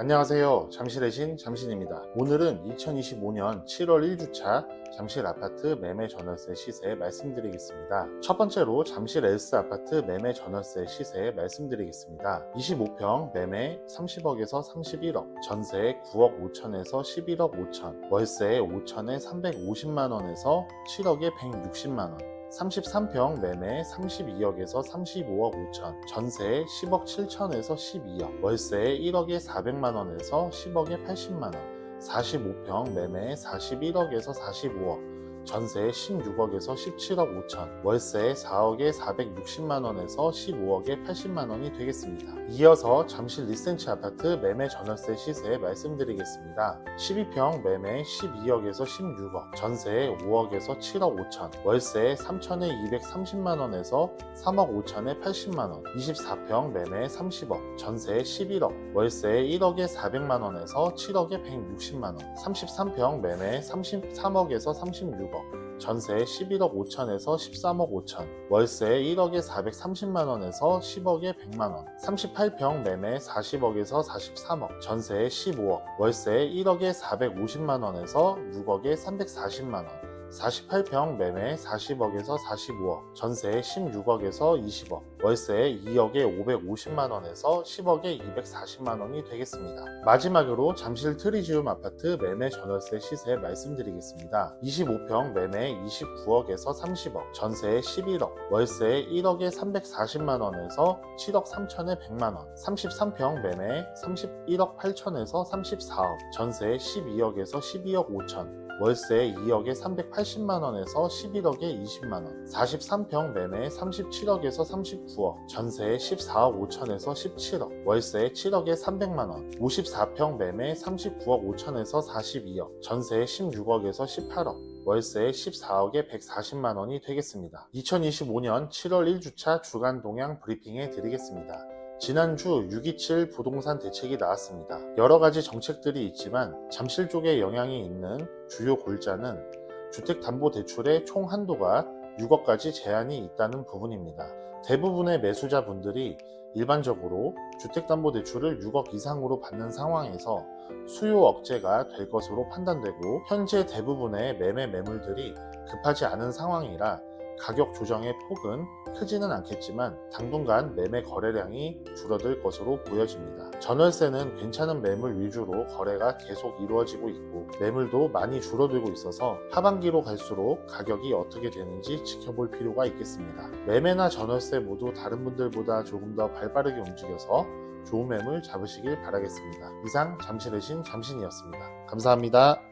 안녕하세요. 잠실의 신 잠신입니다. 오늘은 2025년 7월 1주차 잠실 아파트 매매 전월세 시세 말씀드리겠습니다. 첫 번째로 잠실 엘스 아파트 매매 전월세 시세 말씀드리겠습니다. 25평 매매 30억에서 31억, 전세 9억 5천에서 11억 5천, 월세 5천에 350만 원에서 7억에 160만 원. 33평 매매 32억에서 35억 5천, 전세 10억 7천에서 12억, 월세 1억에 400만 원에서 10억에 80만 원, 45평 매매 41억에서 45억, 전세 16억에서 17억 5천, 월세 4억에 460만 원에서 15억에 80만 원이 되겠습니다. 이어서 잠실 리센치 아파트 매매 전월세 시세 말씀드리겠습니다. 12평 매매 12억에서 16억, 전세 5억에서 7억 5천, 월세 3천에 230만 원에서 3억 5천에 80만 원, 24평 매매 30억, 전세 11억, 월세 1억에 400만 원에서 7억에 160만 원, 33평 매매 33억에서 36억, 전세 11억 5천에서 13억 5천, 월세 1억에 430만 원에서 10억에 100만 원, 38평 매매 40억에서 43억, 전세 15억, 월세 1억에 450만 원에서 6억에 340만 원, 48평 매매 40억에서 45억, 전세 16억에서 20억, 월세 2억에 550만 원에서 10억에 240만 원이 되겠습니다. 마지막으로 잠실 트리지움 아파트 매매 전월세 시세 말씀드리겠습니다. 25평 매매 29억에서 30억, 전세 11억, 월세 1억에 340만 원에서 7억 3천에 100만 원, 33평 매매 31억 8천에서 34억, 전세 12억에서 12억 5천, 월세 2억에 380만 원에서 11억에 20만 원, 43평 매매 37억에서 39 억, 전세 14억 5천에서 17억, 월세 7억에 300만 원, 54평 매매 39억 5천에서 42억, 전세 16억에서 18억, 월세 14억에 140만 원이 되겠습니다. 2025년 7월 1주차 주간 동향 브리핑해 드리겠습니다. 지난주 627 부동산 대책이 나왔습니다. 여러 가지 정책들이 있지만 잠실 쪽에 영향이 있는 주요 골자는 주택담보대출의 총 한도가 6억까지 제한이 있다는 부분입니다. 대부분의 매수자분들이 일반적으로 주택담보대출을 6억 이상으로 받는 상황에서 수요 억제가 될 것으로 판단되고 현재 대부분의 매매 매물들이 급하지 않은 상황이라 가격 조정의 폭은 크지는 않겠지만 당분간 매매 거래량이 줄어들 것으로 보여집니다. 전월세는 괜찮은 매물 위주로 거래가 계속 이루어지고 있고 매물도 많이 줄어들고 있어서 하반기로 갈수록 가격이 어떻게 되는지 지켜볼 필요가 있겠습니다. 매매나 전월세 모두 다른 분들보다 조금 더 발빠르게 움직여서 좋은 매물 잡으시길 바라겠습니다. 이상 잠실의 신 잠신이었습니다. 감사합니다.